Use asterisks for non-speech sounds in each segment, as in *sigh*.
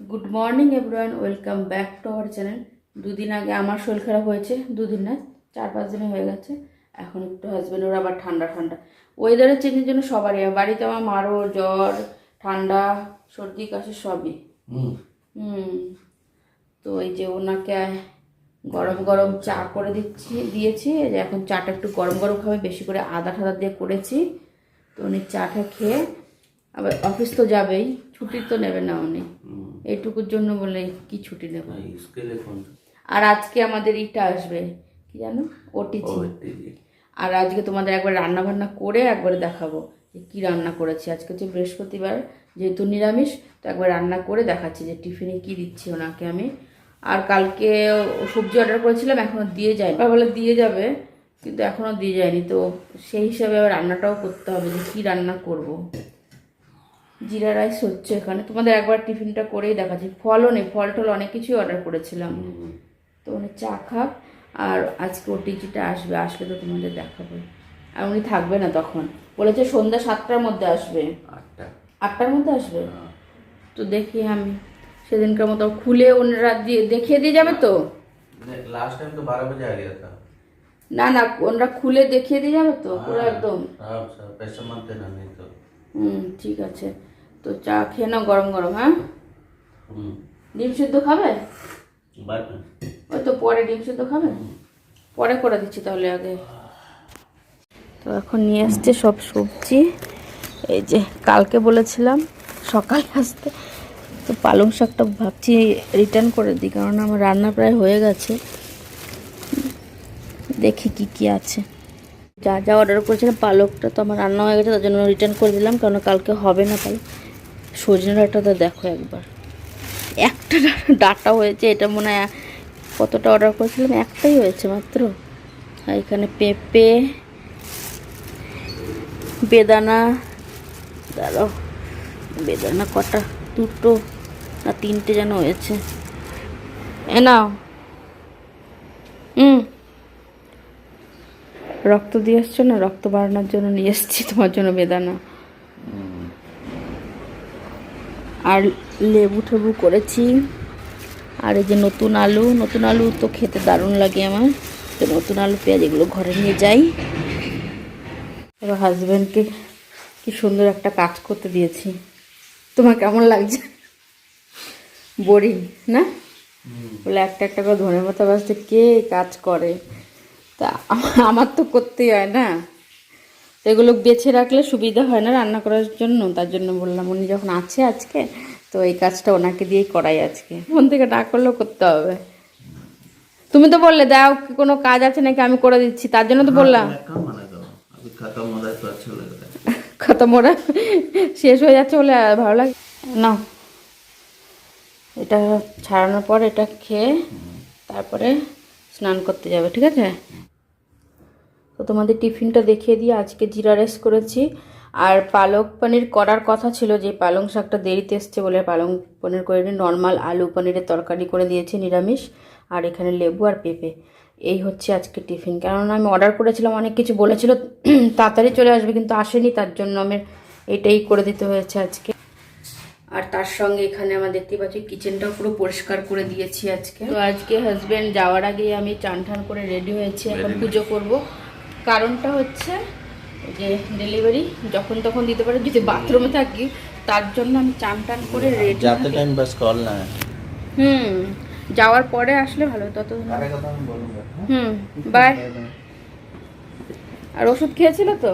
Good morning everyone welcome back to our channel দুদিন আগে আমার শরীর খারাপ হয়েছে দুদিন না চার পাঁচ দিনে হয়ে গেছে। এখন একটু হাজব্যান্ডের আবার ঠান্ডা ঠান্ডা। ওয়েদারের চেঞ্জের জন্য সবারই। বাড়িতে আমার মারও জ্বর ঠান্ডা সর্দি কাশি সবই। হুম। হুম। তো এই যে ওনাকে গরম গরম চা করে দিচ্ছি দিয়েছি। যে এখন চাটা একটু গরম গরম খাবে বেশি করে আদা ঠাদা দিয়ে করেছি। তো উনি চাটা খেয়ে আবার অফিস তো যাবেই ছুটি তো নেবে না উনি। এইটুকুর জন্য বলে কি ছুটি নেব আর আজকে আমাদের ইটা আসবে কি জানো? ওটিজি আর আজকে তোমাদের একবার রান্না বান্না করে একবার দেখাবো যে কী রান্না করেছি। আজকে হচ্ছে বৃহস্পতিবার যেহেতু নিরামিষ তো একবার রান্না করে দেখাচ্ছি যে টিফিনে কি দিচ্ছি ওনাকে আমি। আর কালকে সবজি অর্ডার করেছিলাম এখনও দিয়ে যায় বলে দিয়ে যাবে কিন্তু এখনও দিয়ে যায়নি। তো সেই হিসাবে আবার রান্নাটাও করতে হবে যে কী রান্না করব। জিরা রাইস হচ্ছে এখানে। তোমাদের একবার টিফিনটা করেই দেখাচ্ছি। ফলও নেই ফল টল অনেক কিছুই অর্ডার করেছিলাম। তো উনি চা খাক আর আজকে ওর ডিজিটা আসবে আসলে তো তোমাদের দেখাবো। আর উনি থাকবে না তখন। বলেছে সন্ধ্যা সাতটার মধ্যে আসবে। আটটা। আটটার মধ্যে আসবে? তো দেখি আমি। সেদিনকার মতো খুলে ওনারা দিয়ে দেখিয়ে দিয়ে যাবে তো? না না ওনারা খুলে দেখিয়ে দিয়ে যাবে তো? পুরো একদম। হুম ঠিক আছে। তো চা খেয়ে নাও গরম গরম হ্যাঁ? ডিম সিদ্ধ খাবে? ওই তো পরে ডিম সিদ্ধ খাবে? পরে করে দিচ্ছি তাহলে আগে। তো এখন নিয়ে আসছে সব সবজি। এই যে কালকে বলেছিলাম সকালে আসতে। তো পালং শাকটা ভাবছি রিটার্ন করে দিই কারণ আমার রান্না প্রায় হয়ে গেছে। দেখি কি কি আছে। যা যা অর্ডার করেছিলাম পালকটা তো আমার রান্না হয়ে গেছে তার জন্য রিটার্ন করে দিলাম কারণ কালকে হবে না পালক সজনে ডাঁটাটা দেখো একবার। একটা ডাটা হয়েছে, এটা মনে হয় কতটা অর্ডার করেছিলাম? একটাই হয়েছে মাত্র। আর এখানে পেঁপে, বেদানা, দাঁড়াও, বেদানা কটা? দুটো না তিনটে যেন হয়েছে। এ নাও। হুম রক্ত দিয়ে এসছো না? রক্ত বাড়ানোর জন্য নিয়ে এসেছি, তোমার জন্য বেদানা। আর লেবু টেবু করেছি। আর এই যে নতুন আলু নতুন আলু তো খেতে দারুণ লাগে আমার। তো নতুন আলু, পেঁয়াজ এগুলো ঘরে নিয়ে যাই। এবার হাজব্যান্ডকে কি সুন্দর একটা কাজ করতে দিয়েছি। তোমার কেমন লাগছে? বোরিং, না? বলে একটা একটা করে ধনে পাতা বাজতে কে কাজ করে? তা আমার তো করতেই হয় না। তো এগুলো বেছে রাখলে সুবিধা হয় না রান্না করার জন্য তার জন্য বললাম উনি যখন আছে আজকে তো এই কাজটা ওনাকে দিয়েই করাই আজকে। ফোন থেকে না করলেও করতে হবে। তুমি তো বললে দাও কোনো কাজ আছে নাকি আমি করে দিচ্ছি। তার জন্য তো বললাম। কত *laughs* মরা শেষ হয়ে যাচ্ছে বলে ভালো লাগে না। এটা ছাড়ানোর পর এটা খেয়ে তারপরে স্নান করতে যাবে ঠিক আছে? তো তোমাদের টিফিনটা দেখিয়ে দিয়ে আজকে জিরা রাইস করেছি। আর পালক পনির করার কথা ছিল যে পালং শাকটা দেরিতে এসছে বলে পালং পনির করে নর্মাল আলু পনিরের তরকারি করে দিয়েছি নিরামিষ আর এখানে লেবু আর পেঁপে। এই হচ্ছে আজকে টিফিন। কেননা আমি অর্ডার করেছিলাম অনেক কিছু বলেছিল *clears throat* তাড়াতাড়ি চলে আসবে কিন্তু আসেনি তার জন্য আমি এটাই করে দিতে হয়েছে আজকে। আর তার সঙ্গে এখানে আমার দেখতে পাচ্ছি কিচেনটাও পুরো পরিষ্কার করে দিয়েছি আজকে। তো আজকে হাজব্যান্ড যাওয়ার আগেই আমি চান টান করে রেডি হয়েছি এখন পুজো করব। কারণটা হচ্ছে যে ডেলিভারি যখন তখন দিতে পারে যদি বাথরুমে থাকি তার জন্য আমি চান টান করে হ্যাঁ, রেডি যাতে টাইম বাস কল না হুম যাওয়ার পরে আসলে ভালো তত হুম বাই আর ওষুধ খেয়েছিল তো?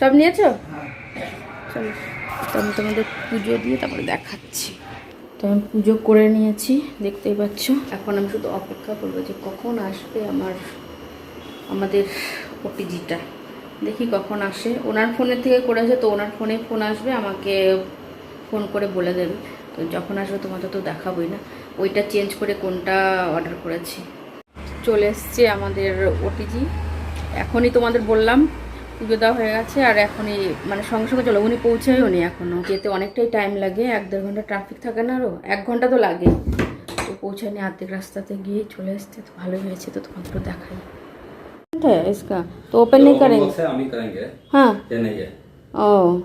সব নিয়েছো? চলো তো আমি তোমাদের পুজো দিয়ে তারপরে দেখাচ্ছি। তো আমি পুজো করে নিয়েছি দেখতেই পাচ্ছ। এখন আমি শুধু অপেক্ষা করব যে কখন আসবে আমার আমাদের ওটিজিটা দেখি কখন আসে। ওনার ফোনের থেকে করেছে তো ওনার ফোনে ফোন আসবে, আমাকে ফোন করে বলে দেবে। তো যখন আসবে তোমাদের তো দেখাবোই না। ওইটা চেঞ্জ করে কোনটা অর্ডার করেছি। চলে এসছে আমাদের ওটিজি এখনই তোমাদের বললাম, পুজো দেওয়া হয়ে গেছে আর এখনই মানে সঙ্গে সঙ্গে চলো, উনি পৌঁছেও নি এখনও যেতে অনেকটাই টাইম লাগে, এক দেড় ঘণ্টা ট্রাফিক থাকে না আরও এক ঘণ্টা তো লাগে। তো পৌঁছায়নি আর্ধেক রাস্তাতে গিয়ে চলে এসছে, তো ভালোই হয়েছে, তো তোমাদের দেখাই। है इसका? तो ओपन नहीं करेंगे। हम ही करेंगे हाँ। ये नहीं है? ओ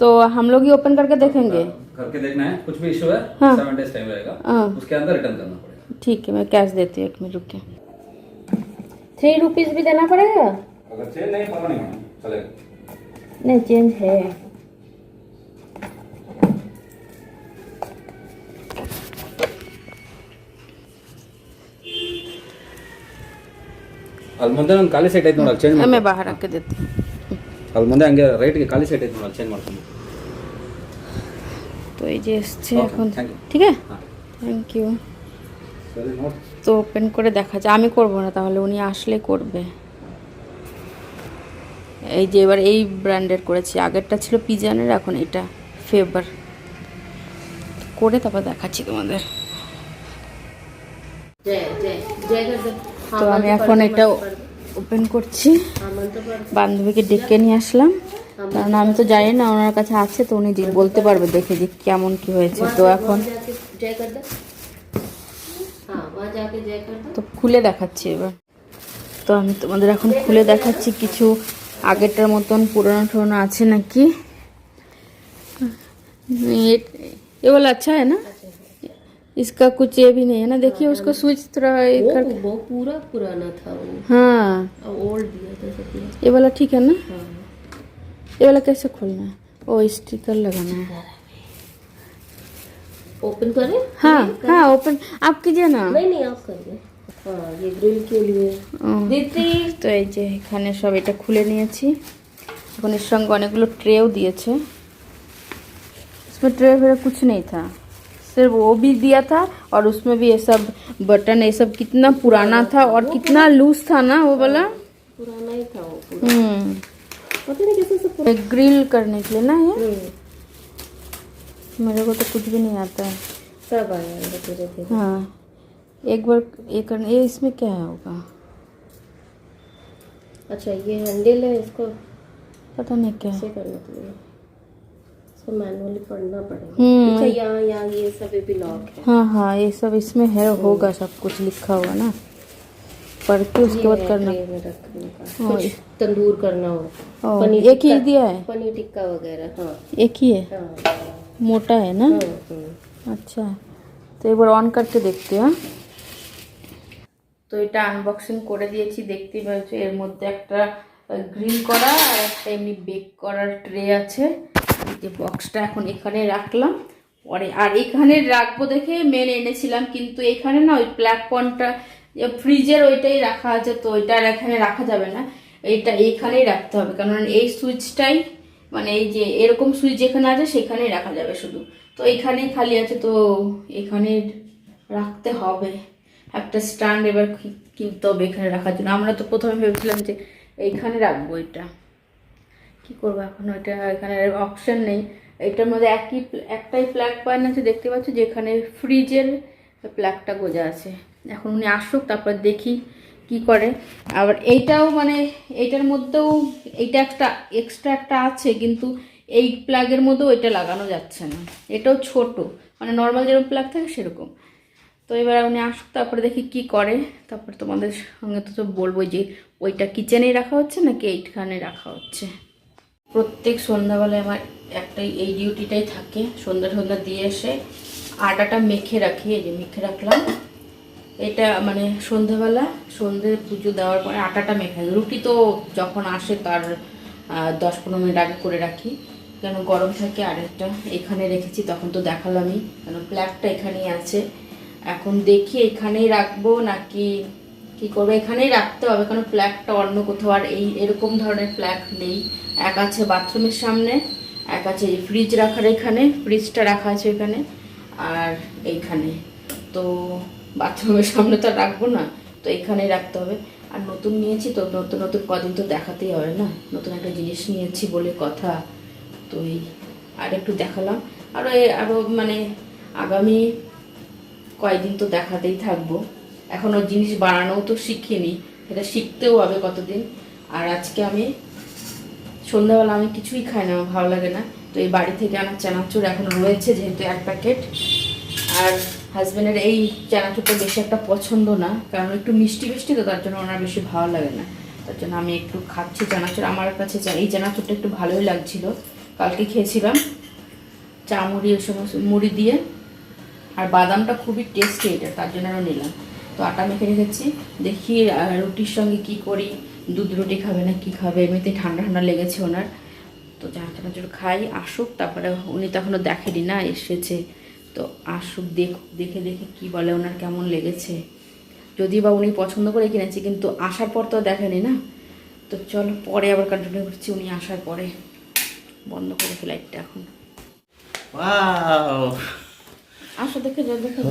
तो हम लोग ही ओपन करके देखेंगे। करके देखना है कुछ भी इशू है हाँ। सेवन डेज़ टाइम रहेगा। हाँ। उसके अंदर रिटर्न करना पड़ेगा। ठीक है मैं कैश देती हूँ एक मिनट रुक थ्री रुपीज़ भी देना पड़ेगा? अगर चेंज नहीं पता नहीं चलेगा। नहीं चेंज है। ಅಲ್ಲಿ ಮುಂದೆ ಒಂದು ಖಾಲಿ ಸೈಟ್ ಐತೆ ನೋಡಿ ಚೇಂಜ್ ಆಮೇಲೆ ಬಾಹರ್ ಹಾಕಿದೈತಿ ಅಲ್ಲಿ ಮುಂದೆ ಹಂಗೆ ರೈಟ್ಗೆ ಖಾಲಿ ಸೈಟ್ ಐತೆ ನೋಡಿ ಚೇಂಜ್ ಮಾಡ್ಕೊಂಡು. তো এই যে এসছে এখন ঠিক আছে থ্যাংক ইউ তো ওপেন করে দেখা যায় আমি করব না তাহলে উনি আসলে করবে এই যে এবার এই ব্র্যান্ডের করেছি আগেরটা ছিল পিজানের এখন এটা ফেভার করে তারপর দেখাচ্ছি তোমাদের তো আমি এখন এটা ওপেন করছি বান্ধবীকে ডেকে নিয়ে আসলাম কারণ আমি তো জানি না ওনার কাছে আছে তো উনি বলতে পারবে দেখে যে কেমন কি হয়েছে তো এখন তো খুলে দেখাচ্ছি এবার তো আমি তোমাদের এখন খুলে দেখাচ্ছি কিছু আগেরটার মতন পুরোনো টুরোনো আছে নাকি এ বলে আচ্ছা না इसका कुछ ये भी नहीं है ना देखिए उसको स्विच थोड़ा वो पूरा पुराना था वो हाँ ओल्ड दिया था सब ये वाला ठीक है ना हाँ। ये वाला कैसे खोलना है ओ स्टिकर लगाना है ओपन करें हाँ करें? हाँ ओपन आप कीजिए ना नहीं नहीं आप करिए ये গ্রিল लिए দিদি তো এই যে এখানে সব এটা খুলে নিয়েছি इसमें ट्रे वगैरह कुछ नहीं था सिर्फ़ वो भी दिया था और उसमें भी ये सब बटन ये सब कितना पुराना था और कितना लूज था ना वो वाला? पुराना ही था वो हम्म। पता नहीं कैसे ग्रिल करने के लिए ना ये? हम्म, मेरे को तो कुछ भी नहीं आता है। सब आया धीरे धीरे हाँ। एक बार ये करना ये इसमें क्या होगा? अच्छा ये हैंडल है इसको? पता नहीं क्या है। इसको मैनुअली पढ़ना पड़ेगा हम्म। अच्छा यहाँ यहाँ ये सब भी लॉक है हाँ हाँ ये सब इसमें है होगा सब कुछ लिखा हुआ ना पढ़ के उसके बाद ये है करना ट्रे में रखने का हाँ, कुछ तंदूर करना हो ओ, पनीर एक ही टिक्का- दिया है पनीर टिक्का वगैरह हाँ एक ही है हाँ मोटा है ना हाँ, हाँ। अच्छा তো এবার অন করতে দেখতে হ্যাঁ তো এটা আনবক্সিং করে দিয়েছি দেখতেই পাচ্ছ এর মধ্যে একটা গ্রিল করা আর একটা এমনি বেক করার ট্রে আছে এই যে বক্সটা এখন এখানে রাখলাম। পরে আর এখানে রাখব দেখে মেন এনেছিলাম, কিন্তু এখানে না ওই প্ল্যাটফর্মটা ফ্রিজের ওইটাই রাখা আছে, তো ওইটা আর এখানে রাখা যাবে না। এইটা এইখানেই রাখতে হবে, কারণ এই সুইচটাই মানে এই যে এরকম সুইচ যেখানে আছে, সেখানেই রাখা যাবে শুধু। তো এখানেই খালি আছে, তো এখানে রাখতে হবে। একটা স্ট্যান্ড এবার কিনতে হবে এখানে রাখার জন্য। আমরা তো প্রথমে ভেবেছিলাম যে এইখানে রাখব এটা। কি করব এখন? ওইটা এখানে অপশন নেই। এটার মধ্যে একই একটাই প্লাগ পয়েন্ট আছে দেখতে পাচ্ছ, যেখানে ফ্রিজের প্লাগটা গোজা আছে। এখন উনি আসুক, তারপর দেখি কি করে। আবার এইটাও মানে এইটার মধ্যেও এইটা একটা এক্সট্রা একটা আছে, কিন্তু এই প্লাগের মধ্যেও এটা লাগানো যাচ্ছে না। এটাও ছোট। মানে নর্মাল যেরকম প্লাগ থাকে, সেরকম। তো এবার উনি আসুক, তারপরে দেখি কি করে। তারপর তোমাদের সঙ্গে তো তো বলব যে, ওইটা কিচেনেই রাখা হচ্ছে নাকি এইখানে রাখা হচ্ছে? প্রত্যেক সন্ধ্যাবেলায় আমার একটাই এই ডিউটিটাই থাকে। সন্ধ্যা সন্ধ্যা দিয়ে এসে আটাটা মেখে রাখি, এই যে মেখে রাখলাম। এটা মানে সন্ধ্যাবেলা, সন্ধে পুজো দেওয়ার পরে আটাটা মেখে রুটি তো যখন আসে তার দশ পনেরো মিনিট আগে করে রাখি। কেন গরম থাকে আরেকটা এখানে রেখেছি, তখন তো দেখালামই। কেন প্ল্যাগটা এখানেই আছে। এখন দেখি এখানেই রাখব নাকি কি করব? এখানেই রাখতে হবে। কারণ ফ্ল্যাগটা অন্য কোথাও। আর এই এরকম ধরনের ফ্ল্যাগ নেই। এক আছে বাথরুমের সামনে, এক আছে ফ্রিজ রাখার এখানে। ফ্রিজটা রাখা আছে এখানে আর এইখানে। তো বাথরুমের সামনে তো রাখব না। তো এখানেই রাখতে হবে। আর নতুন নিয়েছি তো, নতুন নতুন কদিন তো দেখাতেই হবে না? নতুন একটা জিনিস নিয়েছি বলে কথা। তো এই আর একটু দেখালাম। আরও আরও মানে আগামী কয়েকদিন তো দেখাতেই থাকব। এখনও জিনিস বানানোও তো শিখিনি, এটা শিখতেও হবে কতদিন। আর আজকে আমি, সন্ধ্যাবেলা আমি কিছুই খাই না, আমার ভালো লাগে না। তো এই বাড়ি থেকে আনা চানাচুর এখন রয়েছে যেহেতু এক প্যাকেট। আর হাজব্যান্ডের এই চানাচুরটা বেশি একটা পছন্দ না, কারণ একটু মিষ্টি মিষ্টি তো তার জন্য ওনার বেশি ভালো লাগে না। তার জন্য আমি একটু খাচ্ছি চানাচুর। আমার কাছে এই চানাচুরটা একটু ভালোই লাগছিল। কালকে খেয়েছিলাম চা, মুড়ি, এ সমস্ত মুড়ি দিয়ে। আর বাদামটা খুবই টেস্টি এটা তার জন্য আরও নিলাম। তো আটা মেখে রেখেছি। দেখি রুটির সঙ্গে কি করি দুধ রুটি খাবে না কি খাবে? এমনিতে ঠান্ডা ঠান্ডা লেগেছে ওনার। তো যা চানাচুর খাই আসুক তারপরে উনি তো এখনও দেখেনি না এসেছে। তো আসুক দেখ দেখে দেখে কি বলে ওনার কেমন লেগেছে। যদি বা উনি পছন্দ করে কিনেছি কিন্তু আসার পর তো দেখেনি না। তো চলো পরে আবার কন্টিনিউ করছি উনি আসার পরে। বন্ধ করে ফ্লাইটটা এখন। আসো দেখে দেখে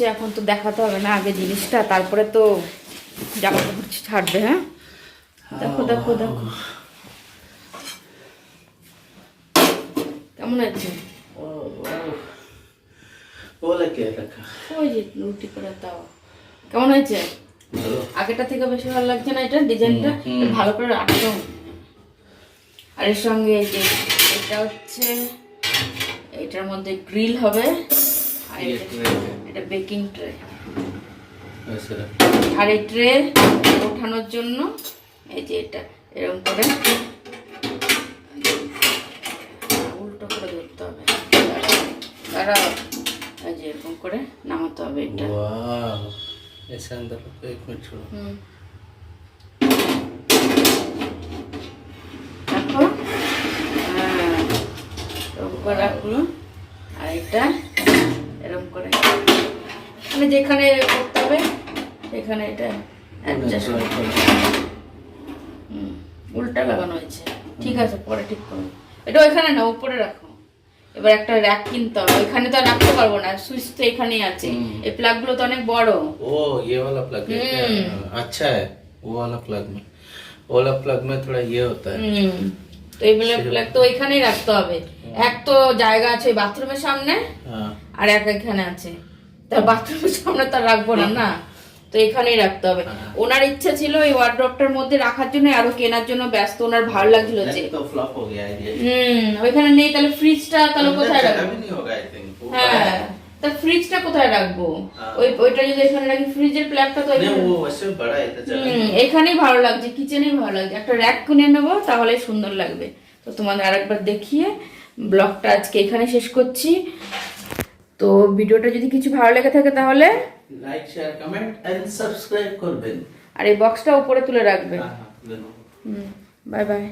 এসছে এখন তো দেখাতে হবে না আগে জিনিসটা তারপরে তো জামা কাপড় ছাড়বে হ্যাঁ? দেখো দেখো দেখো। কেমন আছে? ও বলে কে রাখা ওই যে রুটি করে দাও। কেমন হয়েছে? আগেটা থেকে বেশি ভালো লাগছে না এটা ডিজাইনটা। ভালো করে রাখো। আর এর সঙ্গে এই যে এটা হচ্ছে এটার মধ্যে গ্রিল হবে। এটা। বেকিং ট্রে আর এই ট্রে ওঠানোর জন্য। এই যে এটা এরকম করে। উল্টো করে ধরতে হবে। তারা এই যে এরকম করে নামাতে হবে এটা। হুম। হ্যাঁ, রাখল। আর এটা এরকম করে মানে যেখানে করতে হবে সেখানে এটা অ্যাডজাস্ট হুম, উল্টা লাগানো হয়েছে ঠিক আছে পরে ঠিক করো এটা ওইখানে না উপরে রাখো এবার একটা র্যাক কিনতে হবে ওইখানে তো আর রাখতে পারবো না সুইচ তো এখানেই আছে এই প্লাগ গুলো তো অনেক বড় ओ ये वाला प्लग है क्या हम्म। हाँ, अच्छा है वो वाला प्लग में वो वाला प्लग में थोड़ा ये होता है তো এই ব্ল্যাক তো ওইখানেই রাখতে হবে। এক তো জায়গা আছে বাথরুমের সামনে আর এক এখানে আছে। তা বাথরুমের সামনে তার রাখব না না। তো এখানেই রাখতে হবে। ওনার ইচ্ছা ছিল এই ওয়ার্ড্রপটার মধ্যে রাখার জন্য আরও কেনার জন্য ব্যস্ত ওনার ভালো লাগছিল যে হুম ওইখানে নেই তাহলে ফ্রিজটা তাহলে কোথায় রাখব? হ্যাঁ। তা ফ্রিজটা কোথায় রাখব? ওই ওইটা যদি এখানে রাখি ফ্রিজের প্ল্যাটটা তো এখানেই ভালো লাগছে কিচেনেই ভালো লাগছে। একটা র্যাক কিনে নেব তাহলে সুন্দর লাগবে। তো তোমাদের আরেকবার দেখিয়ে ব্লগটা আজকে এখানে শেষ করছি। তো ভিডিওটা যদি কিছু ভালো লেগে থাকে তাহলে like share comment and subscribe করবেন। আর এই বক্সটা উপরে তুলে রাখবেন হুম বাই বাই